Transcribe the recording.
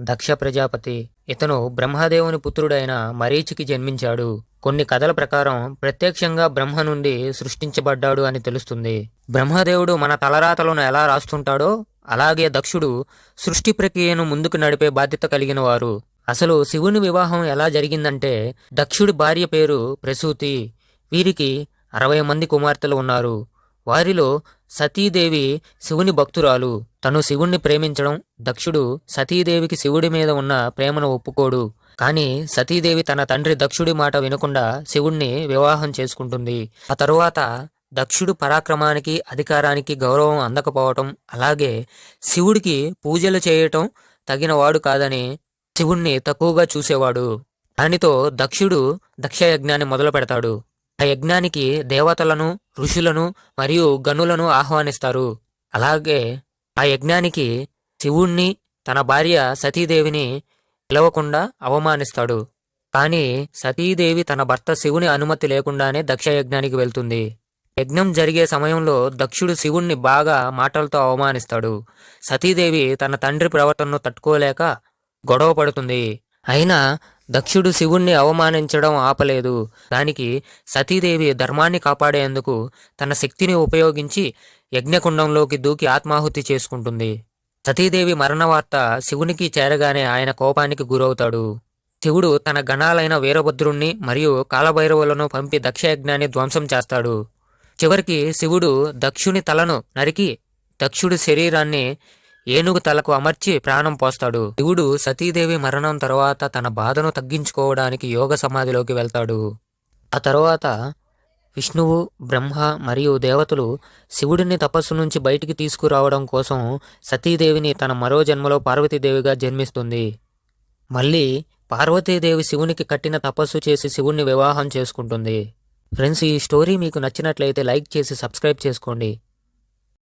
దక్ష ప్రజాపతి. ఇతను బ్రహ్మదేవుని పుత్రుడైన మరీచికి జన్మించాడు. కొన్ని కథల ప్రకారం ప్రత్యక్షంగా బ్రహ్మ నుండి సృష్టించబడ్డాడు అని తెలుస్తుంది. బ్రహ్మదేవుడు మన తలరాతలను ఎలా రాస్తుంటాడో అలాగే దక్షుడు సృష్టి ప్రక్రియను ముందుకు నడిపే బాధ్యత కలిగిన వారు. అసలు శివుని వివాహం ఎలా జరిగిందంటే దక్షుడి భార్య పేరు ప్రసూతి. వీరికి అరవై మంది కుమార్తెలు ఉన్నారు. వారిలో సతీదేవి శివుని భక్తురాలు. తను శివుణ్ణి ప్రేమించడం దక్షుడు సతీదేవికి శివుడి మీద ఉన్న ప్రేమను ఒప్పుకోడు. కానీ సతీదేవి తన తండ్రి దక్షుడి మాట వినకుండా శివుణ్ణి వివాహం చేసుకుంటుంది. ఆ తరువాత దక్షుడు పరాక్రమానికి అధికారానికి గౌరవం అందకపోవటం అలాగే శివుడికి పూజలు చేయటం తగినవాడు కాదని శివుణ్ణి తక్కువగా చూసేవాడు. దానితో దక్షుడు దక్ష యజ్ఞాన్ని మొదలు పెడతాడు. ఆ యజ్ఞానికి దేవతలను ఋషులను మరియు గనులను ఆహ్వానిస్తారు. అలాగే ఆ యజ్ఞానికి శివుణ్ణి తన భార్య సతీదేవిని పిలవకుండా అవమానిస్తాడు. కానీ సతీదేవి తన భర్త శివుని అనుమతి లేకుండానే దక్ష యజ్ఞానికి వెళ్తుంది. యజ్ఞం జరిగే సమయంలో దక్షుడు శివుణ్ణి బాగా మాటలతో అవమానిస్తాడు. సతీదేవి తన తండ్రి ప్రవర్తనను తట్టుకోలేక గొడవ పడుతుంది. అయినా దక్షుడు శివుణ్ణి అవమానించడం ఆపలేదు. దానికి సతీదేవి ధర్మాన్ని కాపాడేందుకు తన శక్తిని ఉపయోగించి యజ్ఞకుండంలోకి దూకి ఆత్మాహుతి చేసుకుంటుంది. సతీదేవి మరణ వార్త శివునికి చేరగానే ఆయన కోపానికి గురవుతాడు. శివుడు తన గణాలైన వీరభద్రుణ్ణి మరియు కాలభైరవులను పంపి దక్షయజ్ఞాన్ని ధ్వంసం చేస్తాడు. చివరికి శివుడు దక్షుని తలను నరికి దక్షుడి శరీరాన్ని ఏనుగు తలకు అమర్చి ప్రాణం పోస్తాడు. శివుడు సతీదేవి మరణం తర్వాత తన బాధను తగ్గించుకోవడానికి యోగ సమాధిలోకి వెళ్తాడు. ఆ తరువాత విష్ణువు బ్రహ్మ మరియు దేవతలు శివుడిని తపస్సు నుంచి బయటికి తీసుకురావడం కోసం సతీదేవిని తన మరో జన్మలో పార్వతీదేవిగా జన్మిస్తుంది. మళ్ళీ పార్వతీదేవి శివునికి కట్టిన తపస్సు చేసి శివుణ్ణి వివాహం చేసుకుంటుంది. ఫ్రెండ్స్ ఈ స్టోరీ మీకు నచ్చినట్లయితే లైక్ చేసి సబ్స్క్రైబ్ చేసుకోండి.